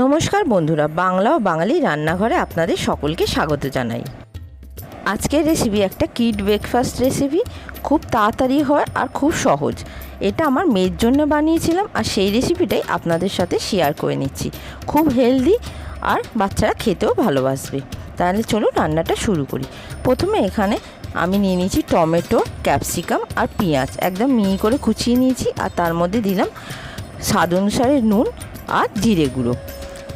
নমস্কার বন্ধুরা, বাংলা ও বাঙালি রান্নাঘরে আপনাদের সকলকে স্বাগত জানাই। আজকের রেসিপি একটা কিড ব্রেকফাস্ট রেসিপি খুব তাড়াতাড়ি হয় আর খুব সহজ। এটা আমার মেয়ের জন্য বানিয়েছিলাম আর সেই রেসিপিটাই আপনাদের সাথে শেয়ার করে নিচ্ছি। খুব হেলদি আর বাচ্চারা খেতেও ভালোবাসবে। তাহলে চলুন রান্নাটা শুরু করি। প্রথমে এখানে আমি নিয়ে নিয়েছি টমেটো ক্যাপসিকাম আর পেঁয়াজ। একদম মিহি করে কুচিয়ে নিয়েছি আর তার মধ্যে দিলাম স্বাদ অনুসারে নুন আর জিরে গুঁড়ো।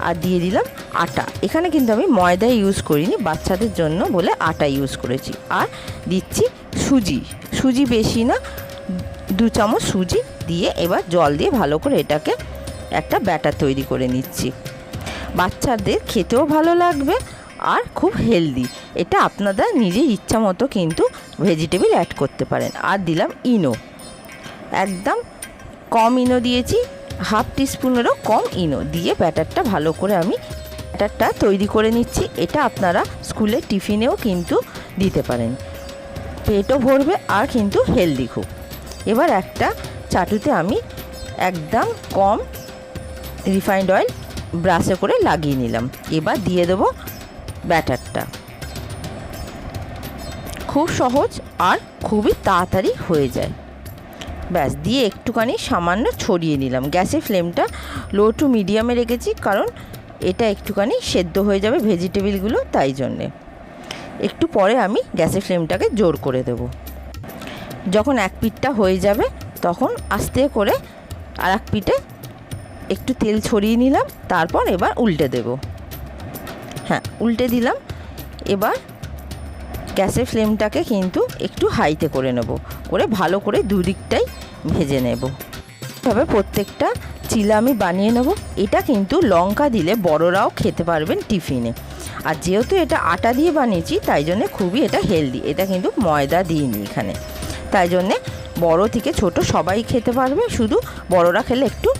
আর দিয়ে দিলাম আটা। এখানে কিন্তু আমি ময়দা ইউজ করিনি, বাচ্চাদের জন্য বলে আটা ইউজ করেছি। আর দিচ্ছি সুজি। সুজি বেশি না, দু চামচ সুজি দিয়ে এবার জল দিয়ে ভালো করে এটাকে একটা ব্যাটার তৈরি করে নিচ্ছি। বাচ্চাদের খেতেও ভালো লাগবে আর খুব হেলদি এটা আপনাদের নিজের ইচ্ছা মতো কিন্তু ভেজিটেবল অ্যাড করতে পারেন। আর দিলাম ইনো একদম কম ইনো দিয়েছি হাফ টিস্পুনেরও কম ইনো। দিয়ে ব্যাটারটা ভালো করে আমি ব্যাটারটা তৈরি করে নিচ্ছি। এটা আপনারা স্কুলে টিফিনেও কিন্তু দিতে পারেন। পেটও ভরবে আর কিন্তু হেলদি খুব। এবার একটা চাটুতে আমি একদম কম রিফাইন্ড অয়েল ব্রাশে করে লাগিয়ে নিলাম। এবার দিয়ে দেবো ব্যাটারটা। খুব সহজ আর খুবই তাড়াতাড়ি হয়ে যায়। ব্যাস, দিয়ে একটুখানি সামান্য ছড়িয়ে নিলাম। গ্যাসের ফ্লেমটা লো টু মিডিয়ামে রেখেছি, কারণ এটা একটুখানি সেদ্ধ হয়ে যাবে ভেজিটেবিলগুলো, তাই জন্যে। একটু পরে আমি গ্যাসের ফ্লেমটাকে জোর করে দেব। যখন এক পিঠটা হয়ে যাবে, তখন আস্তে করে আর এক পিঠে একটু তেল ছড়িয়ে নিলাম, তারপর এবার উল্টে দেব। হ্যাঁ উল্টে দিলাম। এবার গ্যাসের ফ্লেমটাকে কিন্তু একটু হাইতে করে নেব। করে ভালো করে দুদিকটাই ভেজে নেব। তবে প্রত্যেকটা চিলা আমি বানিয়ে নেব। এটা কিন্তু লঙ্কা দিলে বড়রাও খেতে পারবেন টিফিনে। আর যেহেতু এটা আটা দিয়ে বানিয়েছি, তাই জন্য খুবই এটা হেলদি। এটা কিন্তু ময়দা দিইনি এখানে। তাই জন্যে বড় থেকে ছোট সবাই খেতে পারবে। শুধু বড়রা খেলে একটু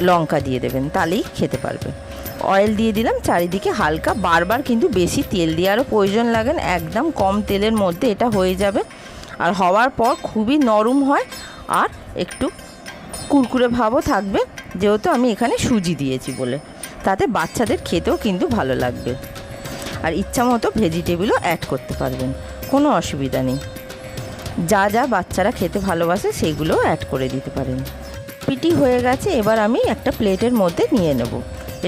লঙ্কা দিয়ে দেবেন, তাহলেই খেতে পারবে। অয়েল দিয়ে দিলাম, চারিদিকে হালকা, বারবার কিন্তু বেশি তেল দেওয়ারও প্রয়োজন লাগে না, একদম কম তেলের মধ্যে এটা হয়ে যাবে। আর হওয়ার পর খুবই নরম হয়, আর একটু কুরকুরে ভাবও থাকবে, যেহেতু আমি এখানে সুজি দিয়েছি বলে। তাতে বাচ্চাদের খেতেও কিন্তু ভালো লাগবে। আর ইচ্ছা মতো ভেজিটেবিলও অ্যাড করতে পারবেন, কোনো অসুবিধা নেই। যা যা বাচ্চারা খেতে ভালোবাসে সেগুলোও অ্যাড করে দিতে পারেন। পিটি হয়ে গেছে, এবার আমি একটা প্লেটের মধ্যে নিয়ে নেব।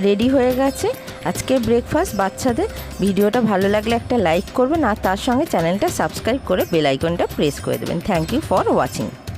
রেডি হয়ে গেছে। আজকে ব্রেকফাস্ট বাচ্চাদের। ভিডিওটা ভালো লাগলে একটা লাইক করবেন আর তার সঙ্গে চ্যানেলটা সাবস্ক্রাইব করে বেলাইকনটা প্রেস করে দেবেন। Thank you for watching